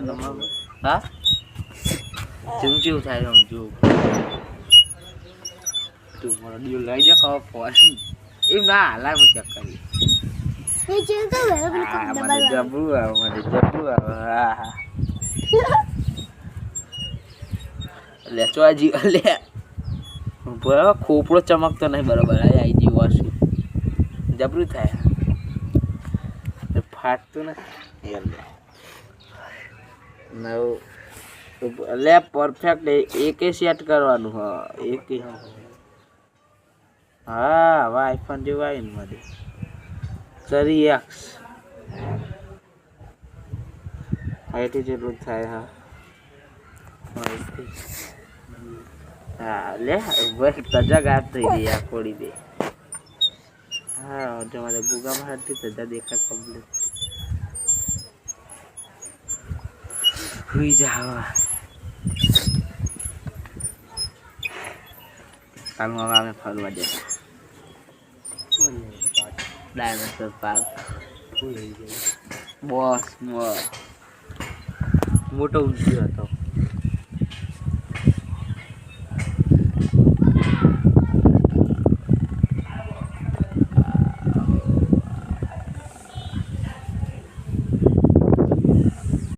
Number હા? જેવું જેવું થાય આમ જો તું મારો ડીઓ લઈ જા કહો ફોન એમ ના હાલાય હું ચેક કરી મને. જબરું આવે મને જબરું આવે હા હા. લે ચો જી લે. બરાબર ખોપડો ચમકતો નહીં બરાબર આ આઈ જી વાસુ. જબરું થાય. ફાટતું ને એ નવ પરફેક્ટ એકે સેટ કરવાનું, હા, એકે હા આઈફોન જેવું આવ્યું ને મારી. કરી એક્સ આઈટી જેટલું થાય, હા. હા, લે બસ તજા ગાત થઈ ગઈ, આ કોડી દે. હા તમારે ગુગા મારતી તજા દેખાય કમ્પ્લીટ હુઈ જાવા કાલમાં હવે અમે ફરવા જતા ડાયનોસોર પાર્ક બોસ મોટો ઊંચો હતો